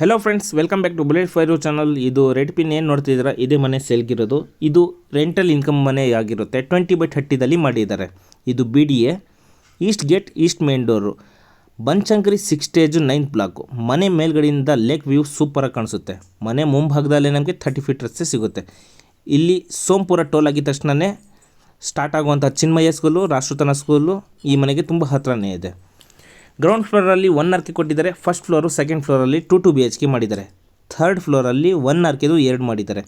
Hello friends welcome back to bullet fire channel ಇದು red pin ಏನು ನೋಡ್ತಿದ್ದೀರಾ? ಇದೇ ಮನೆ ಸೇಲ್ಗಿರೋದು ಇದು ರೆಂಟಲ್ ಇನ್ಕಮ್ ಮನೆ ಆಗಿರುತ್ತೆ. ಟ್ವೆಂಟಿ ಬೈ ಥರ್ಟಿದಲ್ಲಿ ಮಾಡಿದ್ದಾರೆ. ಇದು B D A east gate east main door Banashankari six stage ninth block ಮನೆ ಮೇಲ್ಗಡೆಯಿಂದ ಲೇಕ್ ವ್ಯೂ ಸೂಪರಾಗಿ ಕಾಣಿಸುತ್ತೆ. ಮನೆ ಮುಂಭಾಗದಲ್ಲೇ ನಮಗೆ ಥರ್ಟಿ ಫೀಟ್ ರಸ್ತೆ ಸಿಗುತ್ತೆ. ಇಲ್ಲಿ ಸೋಂಪುರ ಟೋಲ್ ಆಗಿದ ತಕ್ಷಣವೇ ಸ್ಟಾರ್ಟ್ ಆಗುವಂಥ ಚಿನ್ಮಯ್ಯ ಸ್ಕೂಲು ರಾಷ್ಟ್ರತನ ಸ್ಕೂಲು ಈ ಮನೆಗೆ ತುಂಬ ಹತ್ರನೇ ಇದೆ. ಗ್ರೌಂಡ್ ಫ್ಲೋರಲ್ಲಿ ಒನ್ ಆರ್ಕೆ ಕೊಟ್ಟಿದ್ದಾರೆ. First floor second ಫ್ಲೋರಲ್ಲಿ two two B H K ಮಾಡಿದ್ದಾರೆ. ಥರ್ಡ್ ಫ್ಲೋರಲ್ಲಿ ಒನ್ ಆರ್ಕೆದು ಎರಡು ಮಾಡಿದ್ದಾರೆ.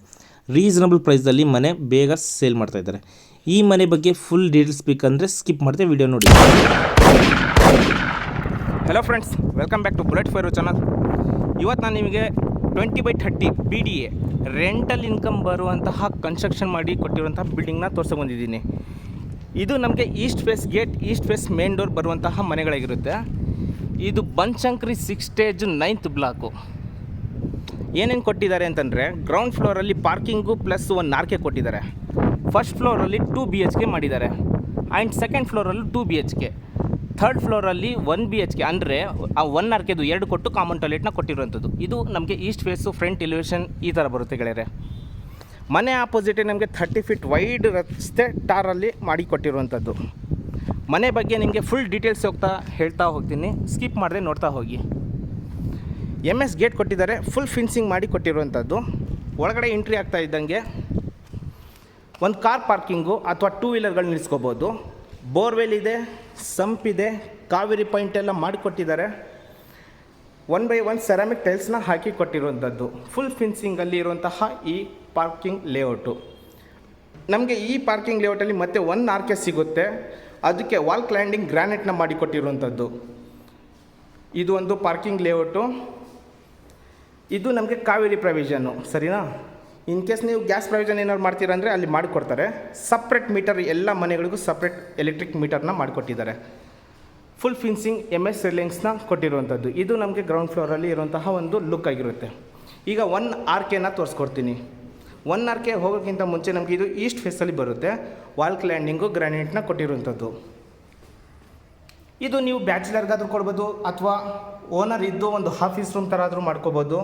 ರೀಸನಬಲ್ ಪ್ರೈಸಲ್ಲಿ ಮನೆ ಬೇಗ ಸೇಲ್ ಮಾಡ್ತಾ ಇದ್ದಾರೆ. ಈ ಮನೆ ಬಗ್ಗೆ ಫುಲ್ ಡೀಟೇಲ್ಸ್ ಬೇಕಂದರೆ ಸ್ಕಿಪ್ ಮಾಡಿದೆ ವಿಡಿಯೋ ನೋಡಿ. Hello friends welcome back to bullet fire channel ಇವತ್ತು ನಾನು ನಿಮಗೆ twenty by thirty B D A rental income ಬರುವಂತಹ ಕನ್ಸ್ಟ್ರಕ್ಷನ್ ಮಾಡಿ ಕೊಟ್ಟಿರುವಂತಹ ಬಿಲ್ಡಿಂಗ್ನ ತೋರ್ಸಕ್ಕೆ ಬಂದಿದ್ದೀನಿ. ಇದು ನಮಗೆ east face gate east face main door ಬರುವಂತಹ ಮನೆಗಳಾಗಿರುತ್ತೆ. ಇದು Banashankari six stage ninth block ಏನೇನು ಕೊಟ್ಟಿದ್ದಾರೆ ಅಂತಂದರೆ ಗ್ರೌಂಡ್ ಫ್ಲೋರಲ್ಲಿ ಪಾರ್ಕಿಂಗು ಪ್ಲಸ್ ಒನ್ ನಾರ್ಕೆ ಕೊಟ್ಟಿದ್ದಾರೆ. ಫಸ್ಟ್ ಫ್ಲೋರಲ್ಲಿ ಟೂ ಬಿ ಎಚ್ ಕೆ ಮಾಡಿದ್ದಾರೆ. And second ಫ್ಲೋರಲ್ಲೂ two B H K third ಫ್ಲೋರಲ್ಲಿ one B H K ಅಂದರೆ, ಆ ಒನ್ ಆರ್ಕೆದು ಎರಡು ಕೊಟ್ಟು ಕಾಮನ್ ಟಾಯ್ಲೆಟ್ನ ಕೊಟ್ಟಿರುವಂಥದ್ದು. ಇದು ನಮಗೆ ಈಸ್ಟ್ ಫೇಸು ಫ್ರಂಟ್ ಎಲಿವೇಷನ್ ಈ ಥರ ಬರುತ್ತೆ ಗೆಳೆಯರೆ. ಮನೆ ಆಪೋಸಿಟ್ ನಿಮಗೆ ಥರ್ಟಿ ಫೀಟ್ ವೈಡ್ ರಸ್ತೆ ಟಾರಲ್ಲಿ ಮಾಡಿಕೊಟ್ಟಿರುವಂಥದ್ದು. ಮನೆ ಬಗ್ಗೆ ನಿಮಗೆ ಫುಲ್ ಡೀಟೇಲ್ಸ್ ಹೋಗ್ತಾ ಹೇಳ್ತಾ ಹೋಗ್ತೀನಿ. ಸ್ಕಿಪ್ ಮಾಡದೆ ನೋಡ್ತಾ ಹೋಗಿ. ಎಂ ಎಸ್ ಗೇಟ್ ಕೊಟ್ಟಿದ್ದಾರೆ ಫುಲ್ ಫಿನ್ಸಿಂಗ್ ಮಾಡಿ ಕೊಟ್ಟಿರುವಂಥದ್ದು. ಒಳಗಡೆ ಎಂಟ್ರಿ ಆಗ್ತಾ ಇದ್ದಂಗೆ ಒಂದು ಕಾರ್ ಪಾರ್ಕಿಂಗು ಅಥವಾ ಟೂ ವೀಲರ್ಗಳು ನಿಲ್ಲಿಸ್ಕೋಬೋದು ಬೋರ್ವೆಲ್ ಇದೆ ಸಂಪ್ ಇದೆ ಕಾವೇರಿ ಪಾಯಿಂಟ್ ಎಲ್ಲ ಮಾಡಿಕೊಟ್ಟಿದ್ದಾರೆ ಒನ್ ಬೈ ಒನ್ ಸೆರಾಮಿಕ್ ಟೈಲ್ಸ್ನ ಹಾಕಿ ಕೊಟ್ಟಿರುವಂಥದ್ದು. ಫುಲ್ ಫಿನ್ಸಿಂಗಲ್ಲಿ ಇರುವಂತಹ ಈ ಪಾರ್ಕಿಂಗ್ ಲೇಔಟು. ನಮಗೆ ಈ ಪಾರ್ಕಿಂಗ್ ಲೇಔಟಲ್ಲಿ ಮತ್ತೆ ಒನ್ ಆರ್ಕೆ ಸಿಗುತ್ತೆ. ಅದಕ್ಕೆ ವಾಲ್ ಕ್ಲ್ಯಾಂಡಿಂಗ್ ಗ್ರಾನೈಟ್ನ ಮಾಡಿಕೊಟ್ಟಿರುವಂಥದ್ದು. ಇದು ಒಂದು ಪಾರ್ಕಿಂಗ್ ಲೇಔಟು. ಇದು ನಮಗೆ ಕಾವೇರಿ ಪ್ರಾವಿಷನ್ನು, ಸರಿನಾ? ಇನ್ ಕೇಸ್ ನೀವು ಗ್ಯಾಸ್ ಪ್ರಾವಿಷನ್ ಏನಾದ್ರು ಮಾಡ್ತೀರಾ ಅಂದರೆ ಅಲ್ಲಿ ಮಾಡಿಕೊಡ್ತಾರೆ. ಸಪ್ರೇಟ್ ಮೀಟರ್ ಎಲ್ಲ ಮನೆಗಳಿಗೂ ಸಪ್ರೇಟ್ ಎಲೆಕ್ಟ್ರಿಕ್ ಮೀಟರ್ನ ಮಾಡಿಕೊಟ್ಟಿದ್ದಾರೆ. ಫುಲ್ ಫಿನ್ಸಿಂಗ್ ಎಂ ಎಸ್ ರಿಲಿಂಗ್ಸ್ನ ಕೊಟ್ಟಿರುವಂಥದ್ದು. ಇದು ನಮಗೆ ಗ್ರೌಂಡ್ ಫ್ಲೋರಲ್ಲಿ ಇರುವಂತಹ ಒಂದು ಲುಕ್ ಆಗಿರುತ್ತೆ. ಈಗ ಒನ್ ಆರ್ ಕೆನ ತೋರಿಸ್ಕೊಡ್ತೀನಿ. ಒನ್ ಆರ್ ಕೆ ಹೋಗೋಕ್ಕಿಂತ ಮುಂಚೆ ನಮಗೆ ಇದು ಈಸ್ಟ್ ಫೇಸಲ್ಲಿ ಬರುತ್ತೆ. ವಾಲ್ಕ್ ಲ್ಯಾಂಡಿಂಗು ಗ್ರಾನೈಟ್ನ ಕೊಟ್ಟಿರುವಂಥದ್ದು. ಇದು ನೀವು ಬ್ಯಾಚುಲರ್ಗಾದರೂ ಕೊಡ್ಬೋದು, ಅಥವಾ ಓನರ್ ಇದ್ದು ಒಂದು ಆಫೀಸ್ ರೂಮ್ ಥರ ಆದರೂ ಮಾಡ್ಕೋಬೋದು.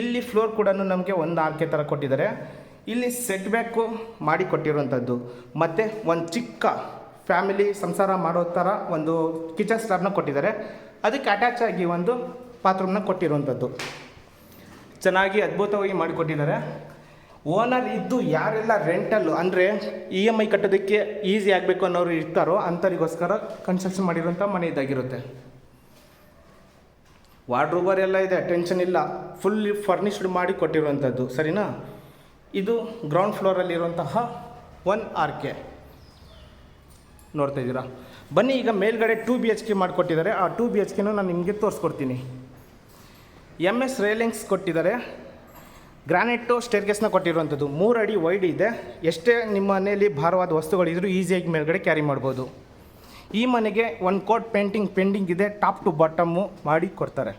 ಇಲ್ಲಿ ಫ್ಲೋರ್ ಕೂಡ ನಮಗೆ ಒಂದು ಆರ್ಕೆ ಥರ ಕೊಟ್ಟಿದ್ದಾರೆ. ಇಲ್ಲಿ ಸೆಟ್ ಬ್ಯಾಕು ಮಾಡಿ ಕೊಟ್ಟಿರುವಂಥದ್ದು. ಮತ್ತು ಒಂದು ಚಿಕ್ಕ ಫ್ಯಾಮಿಲಿ ಸಂಸಾರ ಮಾಡೋ ಥರ ಒಂದು ಕಿಚನ್ ಸ್ಟಾರ್ನ ಕೊಟ್ಟಿದ್ದಾರೆ. ಅದಕ್ಕೆ ಅಟ್ಯಾಚ್ ಆಗಿ ಒಂದು ಬಾತ್ರೂಮ್ನ ಕೊಟ್ಟಿರುವಂಥದ್ದು. ಚೆನ್ನಾಗಿ ಅದ್ಭುತವಾಗಿ ಮಾಡಿಕೊಟ್ಟಿದ್ದಾರೆ. ಓನರ್ ಇದ್ದು ಯಾರೆಲ್ಲ ರೆಂಟಲ್ಲು ಅಂದರೆ ಇ ಎಂ ಐ ಕಟ್ಟೋದಕ್ಕೆ ಈಸಿ ಆಗಬೇಕು ಅನ್ನೋರು ಇರ್ತಾರೋ ಅಂಥವ್ರಿಗೋಸ್ಕರ ಕನ್ಸ್ಟ್ರಕ್ಷನ್ ಮಾಡಿರೋಂಥ ಮನೆ ಇದಾಗಿರುತ್ತೆ. ವಾರ್ಡ್ರೋಬರ್ ಎಲ್ಲ ಇದೆ ಟೆನ್ಷನ್ ಇಲ್ಲ. ಫುಲ್ ಫರ್ನಿಶ್ಡ್ ಮಾಡಿ ಕೊಟ್ಟಿರುವಂಥದ್ದು ಸರಿನಾ? ಇದು ಗ್ರೌಂಡ್ ಫ್ಲೋರಲ್ಲಿರುವಂತಹ ಒನ್ ಆರ್ ಕೆ ನೋಡ್ತಾ ಇದ್ದೀರಾ? ಬನ್ನಿ, ಈಗ ಮೇಲ್ಗಡೆ ಟೂ ಬಿ ಎಚ್ ಕೆ ಮಾಡಿಕೊಟ್ಟಿದ್ದಾರೆ. ಆ ಟೂ ಬಿ ಎಚ್ ಕೆನೂ ನಾನು ನಿಮಗೆ ತೋರಿಸ್ಕೊಡ್ತೀನಿ. ಎಂ ಎಸ್ ರೇಲಿಂಗ್ಸ್ ಕೊಟ್ಟಿದ್ದಾರೆ. ಗ್ರಾನೈಟು ಸ್ಟೇರ್ಕೇಸ್ನ ಕೊಟ್ಟಿರುವಂಥದ್ದು. ಮೂರು ಅಡಿ ವೈಡ್ ಇದೆ. ಎಷ್ಟೇ ನಿಮ್ಮ ಮನೆಯಲ್ಲಿ ಭಾರವಾದ ವಸ್ತುಗಳಿದ್ರೂ ಈಸಿಯಾಗಿ ಮೇಲ್ಗಡೆ ಕ್ಯಾರಿ ಮಾಡ್ಬೋದು. ಈ ಮನೆಗೆ ಒಂದು ಕೋಟ್ ಪೇಂಟಿಂಗ್ ಪೆಂಡಿಂಗ್ ಇದೆ. ಟಾಪ್ ಟು ಬಾಟಮ್ಮು ಮಾಡಿ ಕೊಡ್ತಾರೆ.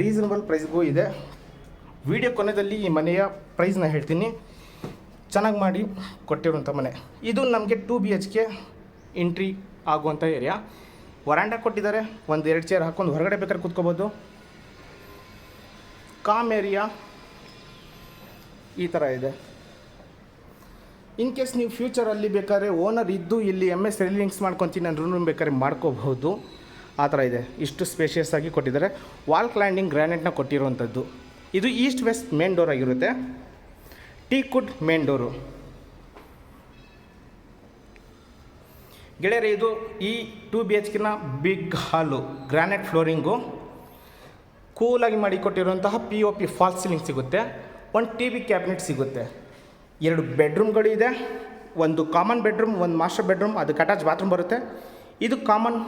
ರೀಸನಬಲ್ ಪ್ರೈಸ್ಗೂ ಇದೆ. ವಿಡಿಯೋ ಕೊನೆಯಲ್ಲಿ ಈ ಮನೆಯ ಪ್ರೈಸ್ನ ಹೇಳ್ತೀನಿ. ಚೆನ್ನಾಗಿ ಮಾಡಿ ಕೊಟ್ಟಿರುವಂಥ ಮನೆ. ಇದು ನಮಗೆ two B H K entry ಆಗುವಂಥ ಏರಿಯಾ. ವರಾಂಡ ಕೊಟ್ಟಿದ್ದಾರೆ. ಒಂದು ಎರಡು ಚೇರ್ ಹಾಕೊಂಡು ಹೊರಗಡೆ ಬೇಕಾದ್ರೆ ಕೂತ್ಕೋಬೋದು. ಕಾಮ್ ಏರಿಯಾ ಈ ಥರ ಇದೆ. ಇನ್ ಕೇಸ್ ನೀವು ಫ್ಯೂಚರಲ್ಲಿ ಬೇಕಾದ್ರೆ ಓನರ್ ಇದ್ದು ಇಲ್ಲಿ ಎಂ ಎಸ್ ರೆಲಿಂಗ್ಸ್ ಮಾಡ್ಕೊತೀನಿ ನಾನು ರೂಮ್ ಬೇಕಾದ್ರೆ ಮಾಡ್ಕೋಬಹುದು. ಆ ಥರ ಇದೆ. ಇಷ್ಟು ಸ್ಪೇಷಿಯಸ್ ಆಗಿ ಕೊಟ್ಟಿದ್ದಾರೆ. ವಾಲ್ ಕ್ಲ್ಯಾಂಡಿಂಗ್ ಗ್ರಾನೈಟ್ನ ಕೊಟ್ಟಿರುವಂಥದ್ದು ಇದು ಈಸ್ಟ್ ವೆಸ್ಟ್ ಮೇನ್ ಡೋರ್ ಆಗಿರುತ್ತೆ. ಟೀ ಕುಡ್ ಮೇನ್ ಡೋರು ಗೆಳೆಯರೆ, ಇದು ಈ ಟೂ ಬಿ ಎಚ್ ಕಿನ ಬಿಗ್ ಹಾಲು ಗ್ರಾನೈಟ್ ಫ್ಲೋರಿಂಗು ಕೂಲಾಗಿ ಮಾಡಿಕೊಟ್ಟಿರುವಂತಹ P O P fall ceiling ಸಿಗುತ್ತೆ ಒಂದು ಟಿ ವಿ ಕ್ಯಾಬಿನೆಟ್ ಸಿಗುತ್ತೆ. ಎರಡು ಬೆಡ್ರೂಮ್ಗಳು ಇದೆ, ಒಂದು ಕಾಮನ್ ಬೆಡ್ರೂಮ್ ಒಂದು ಮಾಸ್ಟರ್ ಬೆಡ್ರೂಮ್ ಅದಕ್ಕೆ ಅಟ್ಯಾಚ್ ಬಾತ್ರೂಮ್ ಬರುತ್ತೆ. ಇದು ಕಾಮನ್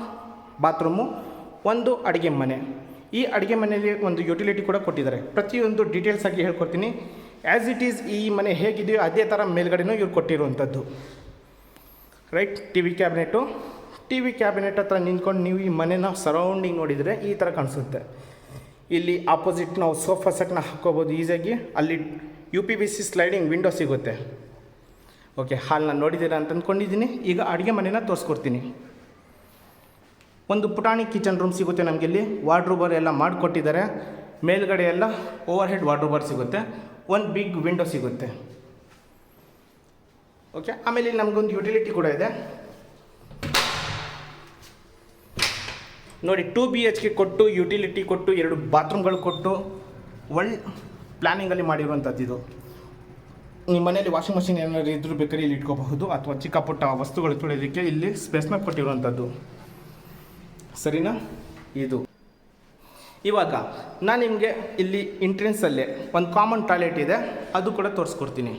ಬಾತ್ರೂಮು ಒಂದು ಅಡುಗೆ ಮನೆ. ಈ ಅಡುಗೆ ಮನೆಯಲ್ಲಿ ಒಂದು ಯುಟಿಲಿಟಿ ಕೂಡ ಕೊಟ್ಟಿದ್ದಾರೆ. ಪ್ರತಿಯೊಂದು ಡೀಟೇಲ್ಸ್ ಆಗಿ ಹೇಳ್ಕೊಡ್ತೀನಿ. ಆ್ಯಸ್ ಇಟ್ ಈಸ್ ಈ ಮನೆ ಹೇಗಿದೆಯೋ ಅದೇ ಥರ ಮೇಲ್ಗಡೆನೂ ಇವ್ರು ಕೊಟ್ಟಿರುವಂಥದ್ದು. Right T V cabinet T V cabinet ಹತ್ರ ನಿಂತ್ಕೊಂಡು ನೀವು ಈ ಮನೆನ ಸರೌಂಡಿಂಗ್ ನೋಡಿದರೆ ಈ ಥರ ಕಾಣಿಸುತ್ತೆ. ಇಲ್ಲಿ ಆಪೋಸಿಟ್ ನಾವು ಸೋಫಾ ಸೆಟ್ನ ಹಾಕ್ಕೋಬೋದು ಈಸಿಯಾಗಿ. ಅಲ್ಲಿ U P B C sliding window ಸಿಗುತ್ತೆ. ಓಕೆ ಹಾಲ್ನ ನೋಡಿದ್ದೀರಾ ಅಂತ ಅಂದ್ಕೊಂಡಿದ್ದೀನಿ ಈಗ ಅಡುಗೆ ಮನೆನ ತೋರಿಸ್ಕೊಡ್ತೀನಿ. ಒಂದು ಪುಟಾಣಿ ಕಿಚನ್ ರೂಮ್ ಸಿಗುತ್ತೆ ನಮಗೆ ಇಲ್ಲಿ. ವಾರ್ಡ್ರೂಬರ್ ಎಲ್ಲ ಮಾಡಿಕೊಟ್ಟಿದ್ದಾರೆ. ಮೇಲ್ಗಡೆ ಎಲ್ಲ ಓವರ್ ಹೆಡ್ ವಾರ್ಡ್ರೂಬರ್ ಸಿಗುತ್ತೆ. ಒಂದು ಬಿಗ್ ವಿಂಡೋ ಸಿಗುತ್ತೆ. ಓಕೆ ಆಮೇಲೆ ನಮಗೊಂದು ಯುಟಿಲಿಟಿ ಕೂಡ ಇದೆ. ನೋಡಿ ಟು ಬಿ ಎಚ್ ಕೆ ಕೊಟ್ಟು ಯುಟಿಲಿಟಿ ಕೊಟ್ಟು, ಎರಡು ಬಾತ್ರೂಮ್ಗಳು ಕೊಟ್ಟು ಒಳ್ಳೆ ಪ್ಲ್ಯಾನಿಂಗಲ್ಲಿ ಮಾಡಿರುವಂಥದ್ದು ಇದು. ನಿಮ್ಮ ಮನೆಯಲ್ಲಿ ವಾಷಿಂಗ್ ಮಷಿನ್ ಏನಾದ್ರು ಇದ್ರೂ ಬೇಕಾದ್ರೆ ಇಲ್ಲಿ ಇಟ್ಕೋಬಹುದು, ಅಥವಾ ಚಿಕ್ಕ ಪುಟ್ಟ ವಸ್ತುಗಳು ತೊಳೆಯೋದಕ್ಕೆ ಇಲ್ಲಿ ಸ್ಪೇಸ್ನ ಕೊಟ್ಟಿರುವಂಥದ್ದು. ಸರಿನಾ? ಇದು. ಇವಾಗ, ನಾನು ನಿಮಗೆ ಇಲ್ಲಿ ಎಂಟ್ರೆನ್ಸಲ್ಲೇ ಒಂದು ಕಾಮನ್ ಟಾಯ್ಲೆಟ್ ಇದೆ, ಅದು ಕೂಡ ತೋರಿಸ್ಕೊಡ್ತೀನಿ.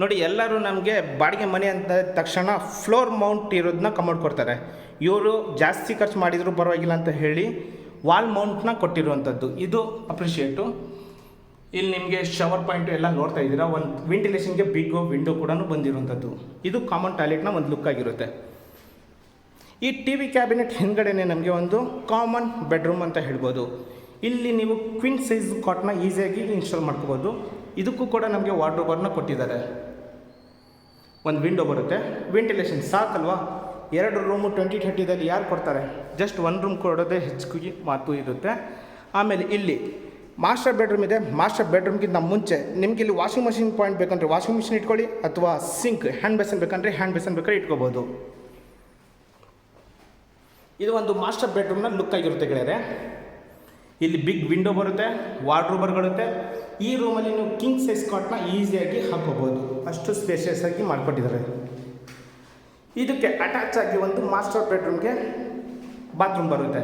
ನೋಡಿ, ಎಲ್ಲರೂ ನಮಗೆ ಬಾಡಿಗೆ ಮನೆ ಅಂತ ತಕ್ಷಣ ಫ್ಲೋರ್ ಮೌಂಟ್ ಇರೋದನ್ನ ಕಮೌಂಟ್ ಕೊಡ್ತಾರೆ. ಇವರು ಜಾಸ್ತಿ ಖರ್ಚು ಮಾಡಿದರೂ ಪರವಾಗಿಲ್ಲ ಅಂತ ಹೇಳಿ ವಾಲ್ ಮೌಂಟ್ನ ಕೊಟ್ಟಿರುವಂಥದ್ದು. ಇದು ಅಪ್ರಿಷಿಯೇಟು ಇಲ್ಲಿ ನಿಮಗೆ ಶವರ್ ಪಾಯಿಂಟು ಎಲ್ಲ ನೋಡ್ತಾ ಇದ್ದೀರಾ? ಒಂದು ವೆಂಟಿಲೇಷನ್ಗೆ ಬಿಗ್ ವಿಂಡೋ ಕೂಡ ಬಂದಿರುವಂಥದ್ದು. ಇದು ಕಾಮನ್ ಟಾಯ್ಲೆಟ್ನ ಒಂದು ಲುಕ್ ಆಗಿರುತ್ತೆ. ಈ ಟಿ ವಿ ಕ್ಯಾಬಿನೆಟ್ ಹಿಂದ್ಗಡೆನೆ ನಮಗೆ ಒಂದು ಕಾಮನ್ ಬೆಡ್ರೂಮ್ ಅಂತ ಹೇಳ್ಬೋದು. ಇಲ್ಲಿ ನೀವು ಕ್ವಿನ್ ಸೈಜ್ ಕಾಟ್ನ ಈಸಿಯಾಗಿ ಇನ್ಸ್ಟಾಲ್ ಮಾಡ್ಕೋಬೋದು. ಇದಕ್ಕೂ ಕೂಡ ನಮಗೆ ವಾರ್ಡ್ರೋಬರ್ನ ಕೊಟ್ಟಿದ್ದಾರೆ. ಒಂದು ವಿಂಡೋ ಬರುತ್ತೆ. ವೆಂಟಿಲೇಷನ್ ಸಾಕಲ್ವಾ? ಎರಡು ರೂಮು ಟ್ವೆಂಟಿ ಥರ್ಟಿದಲ್ಲಿ ಯಾರು ಕೊಡ್ತಾರೆ? ಜಸ್ಟ್ ಒಂದು ರೂಮ್ ಕೊಡೋದೇ ಹೆಚ್ಚಿಗೆ ಮಾತು ಇರುತ್ತೆ. ಆಮೇಲೆ ಇಲ್ಲಿ ಮಾಸ್ಟರ್ ಬೆಡ್ರೂಮ್ ಇದೆ. ಮಾಸ್ಟರ್ ಬೆಡ್ರೂಮ್ಗಿಂತ ಮುಂಚೆ ನಿಮ್ಗೆ ಇಲ್ಲಿ ವಾಷಿಂಗ್ ಮಷಿನ್ ಪಾಯಿಂಟ್ ಬೇಕಂದ್ರೆ ವಾಷಿಂಗ್ ಮಿಷಿನ್ ಇಟ್ಕೊಳ್ಳಿ, ಅಥವಾ ಸಿಂಕ್ ಹ್ಯಾಂಡ್ ಬೇಸನ್ ಬೇಕಂದ್ರೆ ಹ್ಯಾಂಡ್ ಬೇಸನ್ ಬೇಕಾದ್ರೆ ಇಟ್ಕೋಬೋದು. ಇದು ಒಂದು ಮಾಸ್ಟರ್ ಬೆಡ್ರೂಮ್ನ ಲುಕ್ ಆಗಿರುತ್ತೆ ಗೆಳೆಯರೆ. ಇಲ್ಲಿ ಬಿಗ್ ವಿಂಡೋ ಬರುತ್ತೆ ವಾರ್ಡ್ರೂಬರ್ ಬರುತ್ತೆ. ಈ ರೂಮಲ್ಲಿ ನೀವು ಕಿಂಗ್ ಸೈಸ್ ಕಾಟ್ನ ಈಸಿಯಾಗಿ ಹಾಕೋಬೋದು ಅಷ್ಟು ಸ್ಪೇಷಿಯಸ್ ಆಗಿ ಮಾಡಿಕೊಟ್ಟಿದ್ದಾರೆ. ಇದಕ್ಕೆ ಅಟ್ಯಾಚ್ ಆಗಿ ಒಂದು ಮಾಸ್ಟರ್ ಬೆಡ್ರೂಮ್ಗೆ ಬಾತ್ರೂಮ್ ಬರುತ್ತೆ.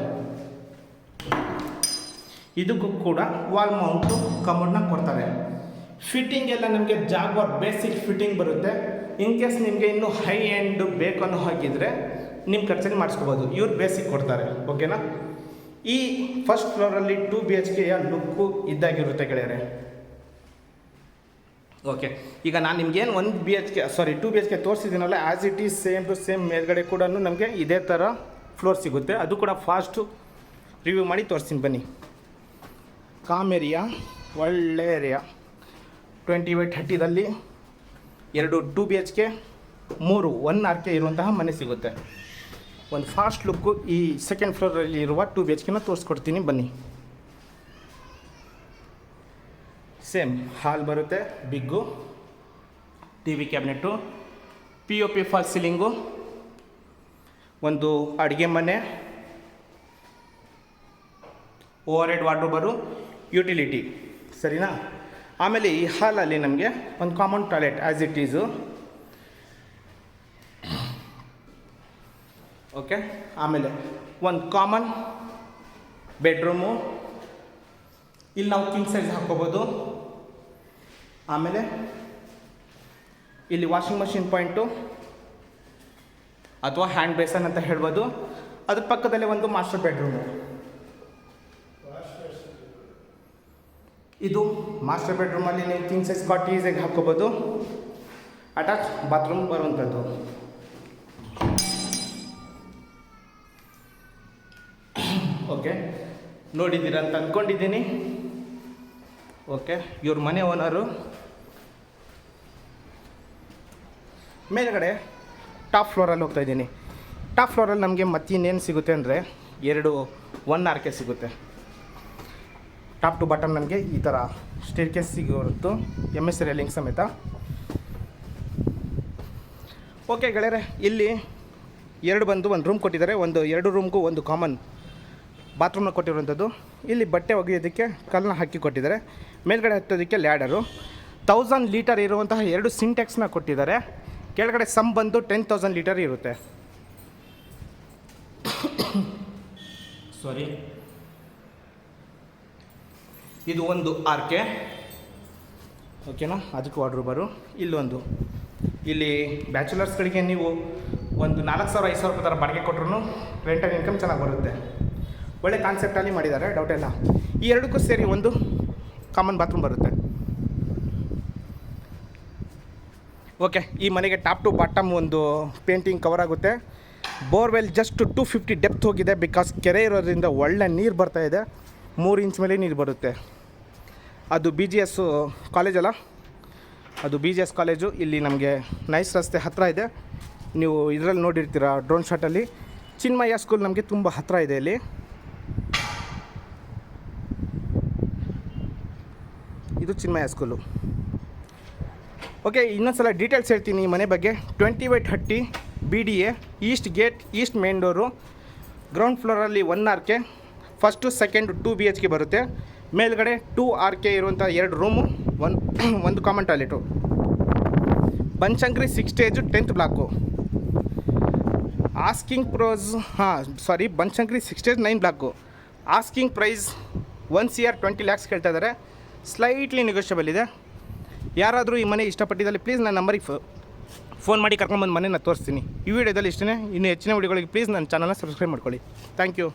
ಇದಕ್ಕೂ ಕೂಡ ವಾಲ್ ಮೌಂಟು ಕಮೋಡ್ನ ಕೊಡ್ತಾರೆ. ಫಿಟ್ಟಿಂಗ್ ಎಲ್ಲ ನಮಗೆ ಜಾಗ್ವಾರ್ ಬೇಸಿಕ್ ಫಿಟ್ಟಿಂಗ್ ಬರುತ್ತೆ. ಇನ್ ಕೇಸ್ ನಿಮಗೆ ಇನ್ನೂ ಹೈ ಎಂಡ್ ಬೇಕು ಅನ್ನೋ ಹಾಗಿದ್ರೆ ನಿಮ್ಮ ಖರ್ಚಲ್ಲಿ ಮಾಡಿಸ್ಕೋಬೋದು. ಇವ್ರು ಬೇಸಿಕ್ ಕೊಡ್ತಾರೆ ಓಕೆನಾ ಈ ಫಸ್ಟ್ ಫ್ಲೋರಲ್ಲಿ ಟೂ ಬಿ ಎಚ್ ಕೆಯ ಲುಕ್ಕು ಇದ್ದಾಗಿರುತ್ತೆ ಗೆಳೆಯರೆ. ಓಕೆ ಈಗ ನಾನು ನಿಮ್ಗೇನು ಒಂದು B H K sorry two B H K ತೋರಿಸಿದ್ದೀನಲ್ಲ as it is same to same ಮೇಲ್ಗಡೆ ಕೂಡ ನಮಗೆ ಇದೇ ಥರ ಫ್ಲೋರ್ ಸಿಗುತ್ತೆ. ಅದು ಕೂಡ ಫಾಸ್ಟು ರಿವ್ಯೂ ಮಾಡಿ ತೋರಿಸ್ತೀನಿ, ಬನ್ನಿ. ಕಾಮ್ ಏರಿಯಾ ಒಳ್ಳೆ ಏರಿಯಾ ಟ್ವೆಂಟಿ ಬೈ ಥರ್ಟಿದಲ್ಲಿ ಎರಡು ಟು ಬಿ ಎಚ್ ಕೆ ಮೂರು ಒನ್ ಆರ್ ಕೆ ಇರುವಂತಹ ಮನೆ ಸಿಗುತ್ತೆ. ಒಂದು ಫಾಸ್ಟ್ ಲುಕ್ಕು ಈ ಸೆಕೆಂಡ್ ಫ್ಲೋರಲ್ಲಿ ಇರುವ ಟು ಬಿ ಎಚ್ ಕೆನ ತೋರಿಸ್ಕೊಡ್ತೀನಿ, ಬನ್ನಿ. ಸೇಮ್ ಹಾಲ್ ಬರುತ್ತೆ, big. T V cabinet P O P fall ceiling ಒಂದು ಅಡುಗೆ ಮನೆ. ಓವರ್ ಹೆಡ್ ವಾರ್ಡ್ರೋಬರು, ಯುಟಿಲಿಟಿ. ಸರಿನಾ? ಆಮೇಲೆ ಈ ಹಾಲಲ್ಲಿ ನಮಗೆ ಒಂದು common toilet as it is okay? ಆಮೇಲೆ ಒಂದು ಕಾಮನ್ ಬೆಡ್ರೂಮು. ಇಲ್ಲಿ ನಾವು ಕಿಂಗ್ ಸೈಜ್ ಹಾಕ್ಕೋಬೋದು. ಆಮೇಲೆ ಇಲ್ಲಿ ವಾಷಿಂಗ್ ಮಷಿನ್ ಪಾಯಿಂಟು ಅಥವಾ ಹ್ಯಾಂಡ್ ಬೇಸನ್ ಅಂತ ಹೇಳ್ಬೋದು. ಅದ್ರ ಪಕ್ಕದಲ್ಲೇ ಒಂದು ಮಾಸ್ಟರ್ ಬೆಡ್ರೂಮು ಇದು ಮಾಸ್ಟರ್ ಬೆಡ್ರೂಮಲ್ಲಿ ನೀವು ಕಿಂಗ್ ಸೈಜ್ ಕಾಟ್ ಈಸಿಯಾಗಿ ಹಾಕೋಬೋದು. ಅಟ್ಯಾಚ್ ಬಾತ್ರೂಮ್ ಬರುವಂಥದ್ದು. ಓಕೆ ನೋಡಿದ್ದೀರ ಅಂತ ಅಂದ್ಕೊಂಡಿದ್ದೀನಿ ಓಕೆ ಇವ್ರ ಮನೆ ಓನರು ಮೇಲ್ಗಡೆ ಟಾಪ್ ಫ್ಲೋರಲ್ಲಿ ಹೋಗ್ತಾ ಇದ್ದೀನಿ. ಟಾಪ್ ಫ್ಲೋರಲ್ಲಿ ನಮಗೆ ಮತ್ತಿನ್ನೇನು ಸಿಗುತ್ತೆ ಅಂದರೆ ಎರಡು ಒನ್ ಆರ್ ಕೆ ಸಿಗುತ್ತೆ. ಟಾಪ್ ಟು ಬಾಟಮ್ ನಮಗೆ ಈ ಥರ ಸ್ಟೇರ್ ಕೇಸ್ ಸಿಗೋತ್ತು ಎಂ ಎಸ್ ರೇಲಿಂಗ್ ಸಮೇತ. ಓಕೆ ಗೆಳೆಯರೆ, ಇಲ್ಲಿ ಎರಡು ಬಂದು ಒಂದು ರೂಮ್ ಕೊಟ್ಟಿದ್ದಾರೆ. ಒಂದು ಎರಡು ರೂಮ್ಗೂ ಒಂದು ಕಾಮನ್ ಬಾತ್ರೂಮ್ನ ಕೊಟ್ಟಿರುವಂಥದ್ದು. ಇಲ್ಲಿ ಬಟ್ಟೆ ಒಗೆಯೋದಕ್ಕೆ ಕಲ್ಲನ್ನ ಹಾಕಿ ಕೊಟ್ಟಿದ್ದಾರೆ. ಮೇಲ್ಗಡೆ ಹತ್ತೋದಕ್ಕೆ ಲ್ಯಾಡರು ತೌಸಂಡ್ ಲೀಟರ್ ಇರುವಂತಹ ಎರಡು ಸಿಂಟೆಕ್ಸ್ನ ಕೊಟ್ಟಿದ್ದಾರೆ. ಕೆಳಗಡೆ ಸಮ್ ಬಂದು ಟೆನ್ ತೌಸಂಡ್ ಲೀಟರ್ ಇರುತ್ತೆ. ಸಾರಿ ಇದು ಒಂದು ಆರ್ಕೆ. ಓಕೆನಾ ಅದಕ್ಕೆ ವಾರ್ಡ್ರೂಬರು ಇಲ್ಲೊಂದು ಇಲ್ಲಿ ಬ್ಯಾಚುಲರ್ಸ್ಗಳಿಗೆ ನೀವು ಒಂದು ನಾಲ್ಕು ಸಾವಿರ, ಐದು ಸಾವಿರ ರೂಪಾಯಿ ಥರ ಬಾಡಿಗೆ ಕೊಟ್ರು ರೆಂಟಲ್ ಇನ್ಕಮ್ ಚೆನ್ನಾಗಿ ಬರುತ್ತೆ. ಒಳ್ಳೆ ಕಾನ್ಸೆಪ್ಟಲ್ಲಿ ಮಾಡಿದ್ದಾರೆ ಡೌಟ್ ಎಲ್ಲ ಈ ಎರಡಕ್ಕೂ ಸೇರಿ ಒಂದು ಕಾಮನ್ ಬಾತ್ರೂಮ್ ಬರುತ್ತೆ. ಓಕೆ ಈ ಮನೆಗೆ ಟಾಪ್ ಟು ಬಾಟಮ್ ಒಂದು ಪೇಂಟಿಂಗ್ ಕವರ್ ಆಗುತ್ತೆ. Borewell just two fifty depth ಹೋಗಿದೆ ಬಿಕಾಸ್ ಕೆರೆ ಇರೋದ್ರಿಂದ ಒಳ್ಳೆ ನೀರು ಬರ್ತಾ ಇದೆ. ಮೂರು ಇಂಚ್ ಮೇಲೆ ನೀರು ಬರುತ್ತೆ. ಅದು ಬಿ ಜಿ ಎಸ್ ಕಾಲೇಜಲ್ಲ ಅದು ಬಿ ಜಿ ಎಸ್ ಕಾಲೇಜು ಇಲ್ಲಿ ನಮಗೆ ನೈಸ್ ರಸ್ತೆ ಹತ್ತಿರ ಇದೆ. ನೀವು ಇದರಲ್ಲಿ ನೋಡಿರ್ತೀರ ಡ್ರೋನ್ ಶಾಟಲ್ಲಿ ಚಿನ್ಮಯ್ಯ ಸ್ಕೂಲ್ ನಮಗೆ ತುಂಬ ಹತ್ತಿರ ಇದೆ ಇಲ್ಲಿ. ಇದು ಚಿನ್ಮಯ್ಯ ಸ್ಕೂಲು ಓಕೆ ಇನ್ನೊಂದು ಸಲ ಡೀಟೇಲ್ಸ್ ಹೇಳ್ತೀನಿ ಮನೆ ಬಗ್ಗೆ. Twenty by thirty B D A east gate east main door ground ಫ್ಲೋರಲ್ಲಿ one R K first second two B H K ಬರುತ್ತೆ. ಮೇಲ್ಗಡೆ ಟೂ ಆರ್ ಕೆ ಇರುವಂಥ ಎರಡು ರೂಮು ಒನ್ ಒಂದು common toilet Banashankari six stage tenth block asking price ಹಾಂ sorry Banashankari six stage nine block asking price one C R twenty lakhs ಕೇಳ್ತಾ ಇದ್ದಾರೆ. Slightly negotiable ಇದೆ. ಯಾರಾದರೂ ಈ ಮನೆ ಇಷ್ಟಪಟ್ಟಿದ್ದಲ್ಲಿ ಪ್ಲೀಸ್ ನನ್ನ ನಂಬರಿಗೆ ಫೋನ್ ಮಾಡಿ ಕರ್ಕೊಂಬಂದು ಮನೆನ ತೋರಿಸ್ತೀನಿ. ಈ ವಿಡಿಯೋದಲ್ಲಿ ಇಷ್ಟೇ ಇನ್ನು ಹೆಚ್ಚಿನ ವಿಡಿಯೋಗಳಿಗೆ ಪ್ಲೀಸ್ ನನ್ನ ಚಾನಲ್ನ ಸಬ್ಸ್ಕ್ರೈಬ್ ಮಾಡ್ಕೊಳ್ಳಿ. Thank you